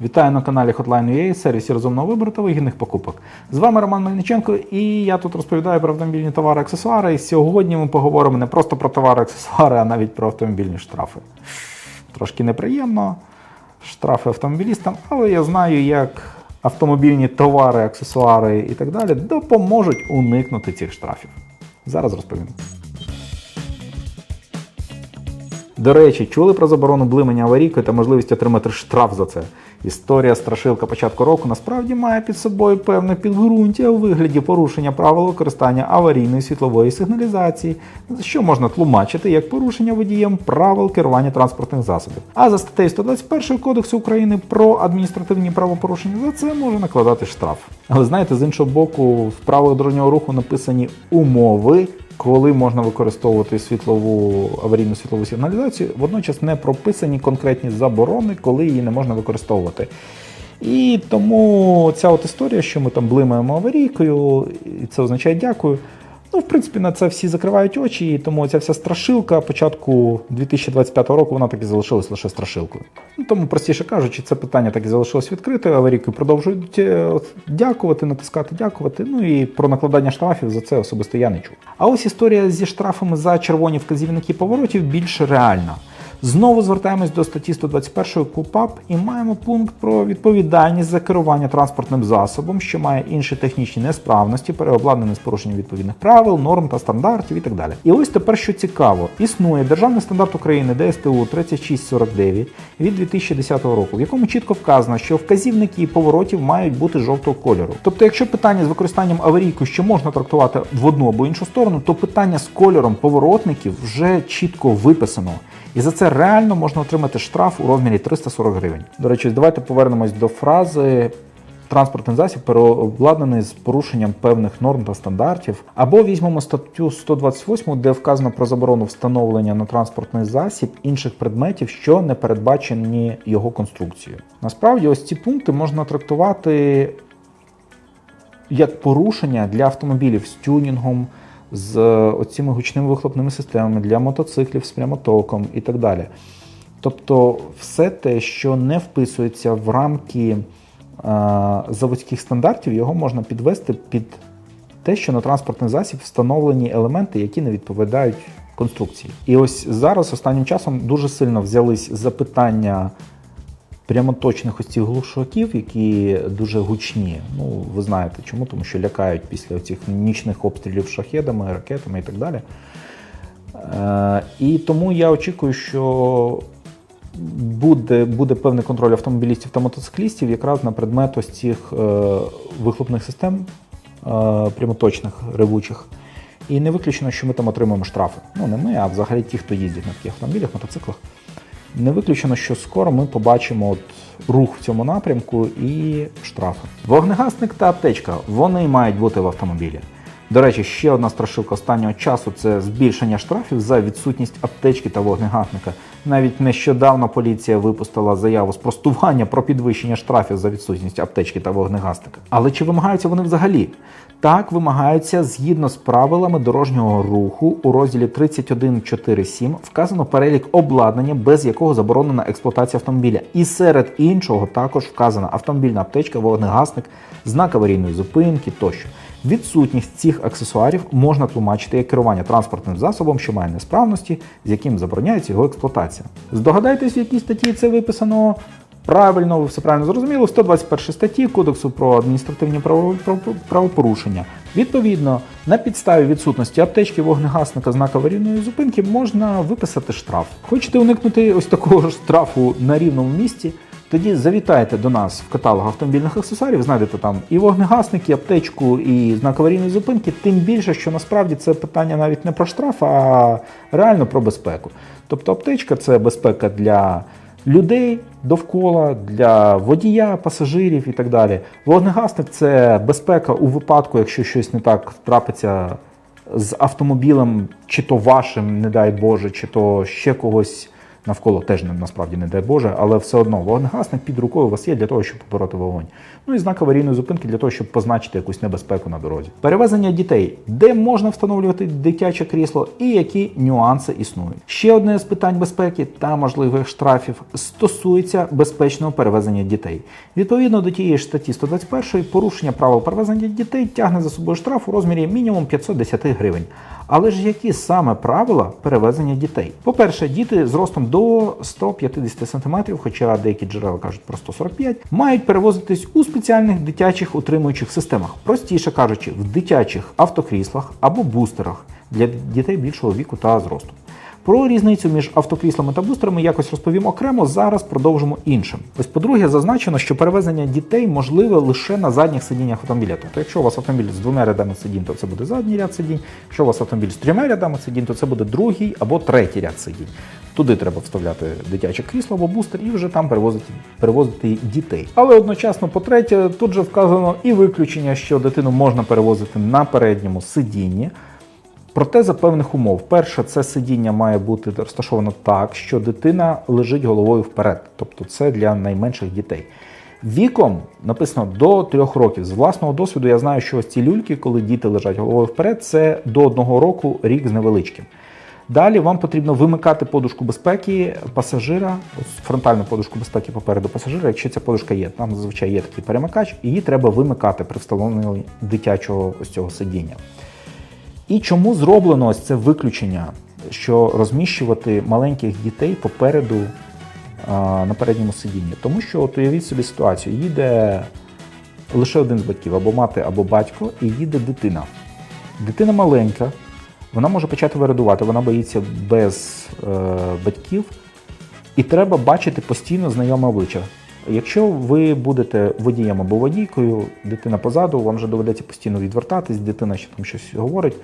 Вітаю на каналі Hotline.ua, сервісі розумного вибору та вигідних покупок. З вами Роман Мельниченко, і я тут розповідаю про автомобільні товари аксесуари. І сьогодні ми поговоримо не просто про товари аксесуари, а навіть про автомобільні штрафи. Трошки неприємно, штрафи автомобілістам, але я знаю, як автомобільні товари, аксесуари і так далі допоможуть уникнути цих штрафів. Зараз розповім. До речі, чули про заборону блимання аварійкою та можливість отримати штраф за це. Історія страшилка початку року насправді має під собою певне підґрунтя у вигляді порушення правил використання аварійної світлової сигналізації, що можна тлумачити як порушення водієм правил керування транспортних засобів. А за статтею 121 Кодексу України про адміністративні правопорушення за це може накладати штраф. Але знаєте, з іншого боку, в правилах дорожнього руху написані умови коли можна використовувати світлову аварійну світлову сигналізацію, водночас не прописані конкретні заборони, коли її не можна використовувати. І тому ця от історія, що ми там блимаємо аварійкою, і це означає дякую. Ну, в принципі, на це всі закривають очі, і тому ця вся страшилка початку 2025 року вона так і залишилась лише страшилкою. Ну, тому, простіше кажучи, це питання так і залишилось відкритою. аварійки продовжують е, дякувати, натискати, дякувати. Ну і про накладання штрафів за це особисто я не чув. А ось історія зі штрафами за червоні вказівники поворотів більш реальна. Знову звертаємось до статті 121 КУПАП і маємо пункт про відповідальність за керування транспортним засобом, що має інші технічні несправності, переобладнаний з порушенням відповідних правил, норм та стандартів і так далі. І ось тепер що цікаво: існує державний стандарт України ДСТУ 3649 від 2010 року, в якому чітко вказано, що вказівники поворотів мають бути жовтого кольору. Тобто, якщо питання з використанням аварійки ще можна трактувати в одну або іншу сторону, то питання з кольором поворотників вже чітко виписано. І за це реально можна отримати штраф у розмірі 340 гривень. До речі, давайте повернемось до фрази. Транспортний засіб переобладнаний з порушенням певних норм та стандартів. Або візьмемо статтю 128, де вказано про заборону встановлення на транспортний засіб інших предметів, що не передбачені його конструкцією. Насправді, ось ці пункти можна трактувати як порушення для автомобілів з тюнінгом, з оціми гучними вихлопними системами для мотоциклів з прямотоком і так далі. Тобто, все те, що не вписується в рамки е, заводських стандартів, його можна підвести під те, що на транспортний засіб встановлені елементи, які не відповідають конструкції. І ось зараз останнім часом дуже сильно взялись запитання прямоточних ось цих глушаків, які дуже гучні. Ну, ви знаєте чому, тому що лякають після цих нічних обстрілів шахедами, ракетами і так далі. Е, і тому я очікую, що буде, буде певний контроль автомобілістів та мотоциклістів якраз на предмет ось цих е, вихлопних систем е, прямоточних ревучих. І не виключено, що ми там отримаємо штрафи. Ну, не ми, а взагалі ті, хто їздять на таких автомобілях, мотоциклах. Не виключено, що скоро ми побачимо от рух в цьому напрямку і штрафи. Вогнегасник та аптечка вони мають бути в автомобілі. До речі, ще одна страшилка останнього часу це збільшення штрафів за відсутність аптечки та вогнегасника. Навіть нещодавно поліція випустила заяву спростування про підвищення штрафів за відсутність аптечки та вогнегасника. Але чи вимагаються вони взагалі? Так, вимагаються згідно з правилами дорожнього руху у розділі 31.4.7 вказано перелік обладнання, без якого заборонена експлуатація автомобіля. І серед іншого також вказана автомобільна аптечка, вогнегасник, знак аварійної зупинки тощо. Відсутність цих аксесуарів можна тлумачити як керування транспортним засобом, що має несправності, з яким забороняється його експлуатація. Здогадайтесь, в якій статті це виписано. Правильно, ви все правильно зрозуміло, в 121 статті Кодексу про адміністративні право- право- правопорушення. Відповідно, на підставі відсутності аптечки, вогнегасника, знака аварійної зупинки можна виписати штраф. Хочете уникнути ось такого ж штрафу на рівному місці? Тоді завітайте до нас в каталог автомобільних аксесуарів, знайдете там і вогнегасник, і аптечку, і знак аварійної зупинки. Тим більше, що насправді це питання навіть не про штраф, а реально про безпеку. Тобто аптечка це безпека для людей довкола, для водія, пасажирів і так далі. Вогнегасник це безпека у випадку, якщо щось не так трапиться з автомобілем, чи то вашим, не дай Боже, чи то ще когось навколо теж насправді не дай Боже, але все одно вогнегасник під рукою у вас є для того, щоб побороти вогонь. Ну і знак аварійної зупинки для того, щоб позначити якусь небезпеку на дорозі. Перевезення дітей, де можна встановлювати дитяче крісло і які нюанси існують. Ще одне з питань безпеки та можливих штрафів стосується безпечного перевезення дітей. Відповідно до тієї ж статті 121 порушення правил перевезення дітей тягне за собою штраф у розмірі мінімум 510 гривень. Але ж які саме правила перевезення дітей? По-перше, діти з ростом до 150 см, хоча деякі джерела кажуть про 145, мають перевозитись у спеціальних дитячих утримуючих системах, простіше кажучи, в дитячих автокріслах або бустерах для дітей більшого віку та зросту. Про різницю між автокріслами та бустерами якось розповім окремо. Зараз продовжимо іншим. Ось, по-друге, зазначено, що перевезення дітей можливе лише на задніх сидіннях автомобіля. Тобто, якщо у вас автомобіль з двома рядами сидінь, то це буде задній ряд сидінь. Якщо у вас автомобіль з трьома рядами сидінь, то це буде другий або третій ряд сидінь. Туди треба вставляти дитяче крісло або бустер і вже там перевозити, перевозити дітей. Але одночасно, по-третє, тут же вказано і виключення, що дитину можна перевозити на передньому сидінні. Проте за певних умов. Перше, це сидіння має бути розташовано так, що дитина лежить головою вперед. Тобто це для найменших дітей. Віком написано до трьох років. З власного досвіду я знаю, що ось ці люльки, коли діти лежать головою вперед, це до одного року рік з невеличким. Далі вам потрібно вимикати подушку безпеки пасажира, фронтальну подушку безпеки попереду пасажира, якщо ця подушка є. Там зазвичай є такий перемикач, її треба вимикати при встановленні дитячого ось цього сидіння. І чому зроблено ось це виключення, що розміщувати маленьких дітей попереду на передньому сидінні? Тому що от уявіть собі ситуацію, їде лише один з батьків, або мати, або батько, і їде дитина. Дитина маленька, вона може почати вирадувати, вона боїться без е, батьків, і треба бачити постійно знайоме обличчя. Якщо ви будете водієм або водійкою, дитина позаду, вам вже доведеться постійно відвертатись, дитина ще там щось говорить.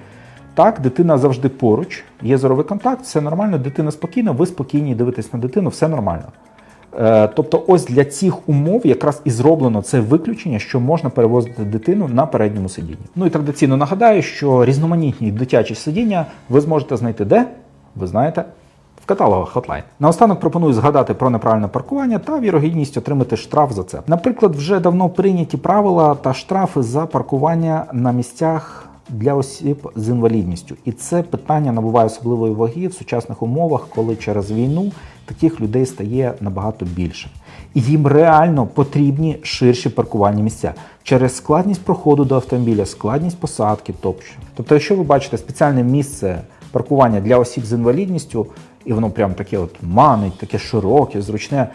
Так, дитина завжди поруч, є зоровий контакт, все нормально, дитина спокійна, ви спокійні дивитесь на дитину, все нормально. Е, Тобто, ось для цих умов якраз і зроблено це виключення, що можна перевозити дитину на передньому сидінні. Ну і традиційно нагадаю, що різноманітні дитячі сидіння ви зможете знайти де? Ви знаєте, в каталогах Hotline. Наостанок пропоную згадати про неправильне паркування та вірогідність отримати штраф за це. Наприклад, вже давно прийняті правила та штрафи за паркування на місцях. Для осіб з інвалідністю, і це питання набуває особливої ваги в сучасних умовах, коли через війну таких людей стає набагато більше. І їм реально потрібні ширші паркувальні місця через складність проходу до автомобіля, складність посадки тощо. Тобто, якщо ви бачите спеціальне місце паркування для осіб з інвалідністю, і воно прям таке от манить, таке широке, зручне,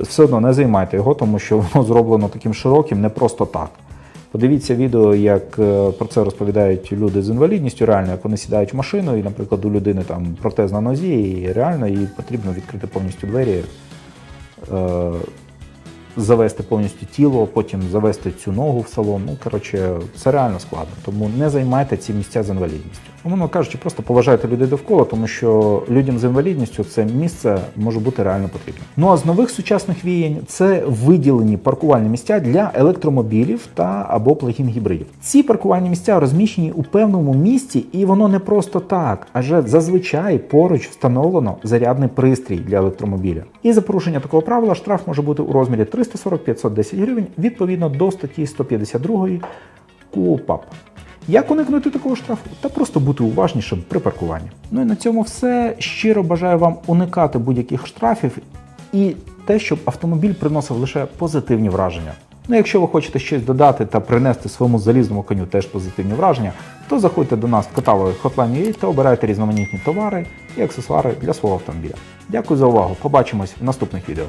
все одно не займайте його, тому що воно зроблено таким широким не просто так. Подивіться відео, як е, про це розповідають люди з інвалідністю, реально, як вони сідають в машину, і, наприклад, у людини там протез на нозі, і реально їй потрібно відкрити повністю двері, е, завести повністю тіло, потім завести цю ногу в салон. Ну, коротше, це реально складно. Тому не займайте ці місця з інвалідністю. Умовно кажучи, просто поважайте людей довкола, тому що людям з інвалідністю це місце може бути реально потрібно. Ну а з нових сучасних віянь це виділені паркувальні місця для електромобілів та або плагін гібридів. Ці паркувальні місця розміщені у певному місці, і воно не просто так, адже зазвичай поруч встановлено зарядний пристрій для електромобіля. І за порушення такого правила штраф може бути у розмірі 340-510 гривень відповідно до статті 152 КУОПАП. Як уникнути такого штрафу? Та просто бути уважнішим при паркуванні. Ну і на цьому все. Щиро бажаю вам уникати будь-яких штрафів і те, щоб автомобіль приносив лише позитивні враження. Ну, якщо ви хочете щось додати та принести своєму залізному коню теж позитивні враження, то заходьте до нас в каталоги Hotline.ua та обирайте різноманітні товари і аксесуари для свого автомобіля. Дякую за увагу. Побачимось в наступних відео.